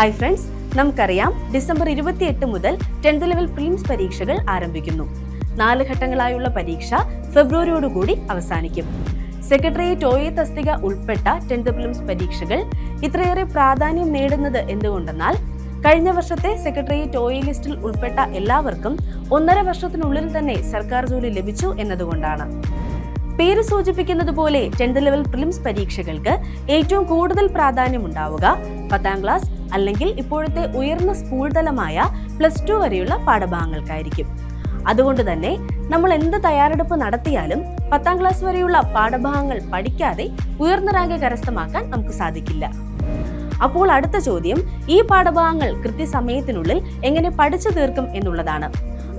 Hi friends നമുക്കറിയാം December ഇരുപത്തിയെട്ട് മുതൽ ടെൻത്ത് ലെവൽ പ്രീംസ് പരീക്ഷകൾ ആരംഭിക്കുന്നു. നാല് ഘട്ടങ്ങളായുള്ള പരീക്ഷ ഫെബ്രുവരിയോടുകൂടി അവസാനിക്കും. സെക്രട്ടേറിയറ്റ് ഒ തസ്തിക ഉൾപ്പെട്ട ടെൻത്ത് പ്രിലിംസ് പരീക്ഷകൾ ഇത്രയേറെ പ്രാധാന്യം നേടുന്നത് എന്തുകൊണ്ടെന്നാൽ കഴിഞ്ഞ വർഷത്തെ സെക്രട്ടേറിയറ്റ് ഒ ലിസ്റ്റിൽ ഉൾപ്പെട്ട എല്ലാവർക്കും ഒന്നര വർഷത്തിനുള്ളിൽ തന്നെ സർക്കാർ ജോലി ലഭിച്ചു എന്നതുകൊണ്ടാണ്. പേര് സൂചിപ്പിക്കുന്നത് പോലെ ടെൻത്ത് ലെവൽ പ്രിലിംസ് പരീക്ഷകൾക്ക് ഏറ്റവും കൂടുതൽ പ്രാധാന്യം ഉണ്ടാവുക പത്താം ക്ലാസ് അല്ലെങ്കിൽ ഇപ്പോഴത്തെ ഉയർന്ന സ്കൂൾ തലമായ പ്ലസ് ടു വരെയുള്ള പാഠഭാഗങ്ങൾക്കായിരിക്കും. അതുകൊണ്ട് തന്നെ നമ്മൾ എന്ത് തയ്യാറെടുപ്പ് നടത്തിയാലും പത്താം ക്ലാസ് വരെയുള്ള പാഠഭാഗങ്ങൾ പഠിക്കാതെ ഉയർന്ന റാങ്ക് കരസ്ഥമാക്കാൻ നമുക്ക് സാധിക്കില്ല. അപ്പോൾ അടുത്ത ചോദ്യം ഈ പാഠഭാഗങ്ങൾ കൃത്യസമയത്തിനുള്ളിൽ എങ്ങനെ പഠിച്ചു തീർക്കും എന്നുള്ളതാണ്.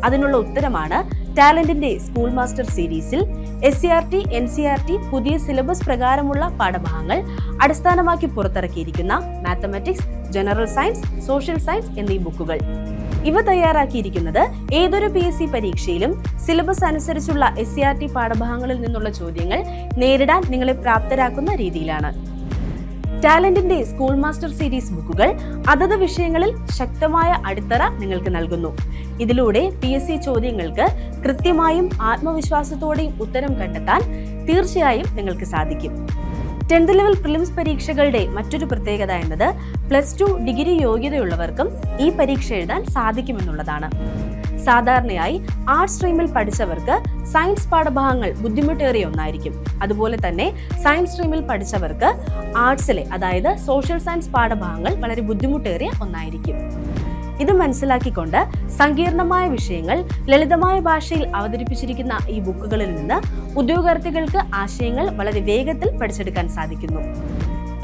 അതിനുള്ള ഉത്തരമാണ് ടാലന്റിന്റെ സ്കൂൾ മാസ്റ്റർ സീരീസിൽ S C R T N C R T പുതിയ സിലബസ് പ്രകാരമുള്ള പാഠഭാഗങ്ങൾ അടിസ്ഥാനമാക്കി പുറത്തിറക്കിയിരിക്കുന്ന mathematics general science social science എന്നീ ബുക്കുകൾ. ഇവ തയ്യാറാക്കിയിരിക്കുന്നത് ഏതൊരു പി എസ് സി പരീക്ഷയിലും സിലബസ് അനുസരിച്ചുള്ള എസ് സി ആർ ടി പാഠഭാഗങ്ങളിൽ നിന്നുള്ള ചോദ്യങ്ങൾ നേരിടാൻ നിങ്ങളെ പ്രാപ്തരാക്കുന്ന രീതിയിലാണ്. ടാലന്റിന്റെ സ്കൂൾ മാസ്റ്റർ സീരീസ് ബുക്കുകൾ അതത് വിഷയങ്ങളിൽ ശക്തമായ അടിത്തറ നിങ്ങൾക്ക് നൽകുന്നു. ഇതിലൂടെ പി എസ് സി ചോദ്യങ്ങൾക്ക് കൃത്യമായും ആത്മവിശ്വാസത്തോടെയും ഉത്തരം കണ്ടെത്താൻ തീർച്ചയായും നിങ്ങൾക്ക് സാധിക്കും. ടെൻത്ത് ലെവൽ പ്രിലിംസ് പരീക്ഷകളുടെ മറ്റൊരു പ്രത്യേകത എന്നത് പ്ലസ് ടു ഡിഗ്രി യോഗ്യതയുള്ളവർക്കും ഈ പരീക്ഷ എഴുതാൻ സാധിക്കുമെന്നുള്ളതാണ്. സാധാരണയായി ആർട്സ് സ്ട്രീമിൽ പഠിച്ചവർക്ക് സയൻസ് പാഠഭാഗങ്ങൾ ബുദ്ധിമുട്ടേറിയ ഒന്നായിരിക്കും. അതുപോലെ തന്നെ സയൻസ് സ്ട്രീമിൽ പഠിച്ചവർക്ക് ആർട്സിലെ അതായത് സോഷ്യൽ സയൻസ് പാഠഭാഗങ്ങൾ വളരെ ബുദ്ധിമുട്ടേറിയ ഒന്നായിരിക്കും. ഇത് മനസ്സിലാക്കിക്കൊണ്ട് സങ്കീർണമായ വിഷയങ്ങൾ ലളിതമായ ഭാഷയിൽ അവതരിപ്പിച്ചിരിക്കുന്ന ഈ ബുക്കുകളിൽ നിന്ന് ഉദ്യോഗാർത്ഥികൾക്ക് ആശയങ്ങൾ വളരെ വേഗത്തിൽ പഠിച്ചെടുക്കാൻ സാധിക്കുന്നു.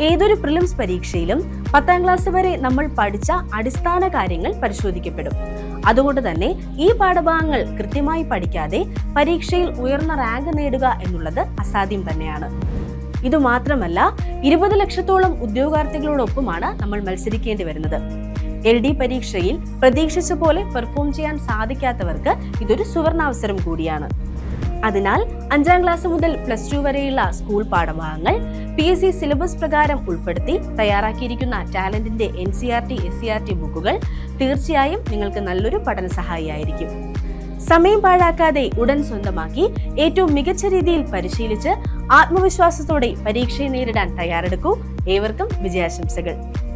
ഏതൊരു പ്രിലിംസ് പരീക്ഷയിലും പത്താം ക്ലാസ് വരെ നമ്മൾ പഠിച്ച അടിസ്ഥാന കാര്യങ്ങൾ പരിശോധിക്കപ്പെടും. അതുകൊണ്ട് തന്നെ ഈ പാഠഭാഗങ്ങൾ കൃത്യമായി പഠിക്കാതെ പരീക്ഷയിൽ ഉയർന്ന റാങ്ക് നേടുക എന്നുള്ളത് അസാധ്യം തന്നെയാണ്. ഇതുമാത്രമല്ല ഇരുപത് ലക്ഷത്തോളം ഉദ്യോഗാർത്ഥികളോടൊപ്പമാണ് നമ്മൾ മത്സരിക്കേണ്ടി വരുന്നത്. എൽ ഡി പരീക്ഷയിൽ പ്രതീക്ഷിച്ച പോലെ പെർഫോം ചെയ്യാൻ സാധിക്കാത്തവർക്ക് ഇതൊരു സുവർണാവസരം കൂടിയാണ്. അതിനാൽ അഞ്ചാം ക്ലാസ് മുതൽ പ്ലസ് ടു വരെയുള്ള സ്കൂൾ പാഠഭാഗങ്ങൾ പി എസ് സി സിലബസ് പ്രകാരം ഉൾപ്പെടുത്തി തയ്യാറാക്കിയിരിക്കുന്ന ടാലന്റിന്റെ N C R T S C R T ബുക്കുകൾ തീർച്ചയായും നിങ്ങൾക്ക് നല്ലൊരു പഠന സഹായിയായിരിക്കും. സമയം പാഴാക്കാതെ ഉടൻ സ്വന്തമാക്കി ഏറ്റവും മികച്ച രീതിയിൽ പരിശീലിച്ച് ആത്മവിശ്വാസത്തോടെ പരീക്ഷയെ നേരിടാൻ തയ്യാറെടുക്കൂ. ഏവർക്കും വിജയാശംസകൾ.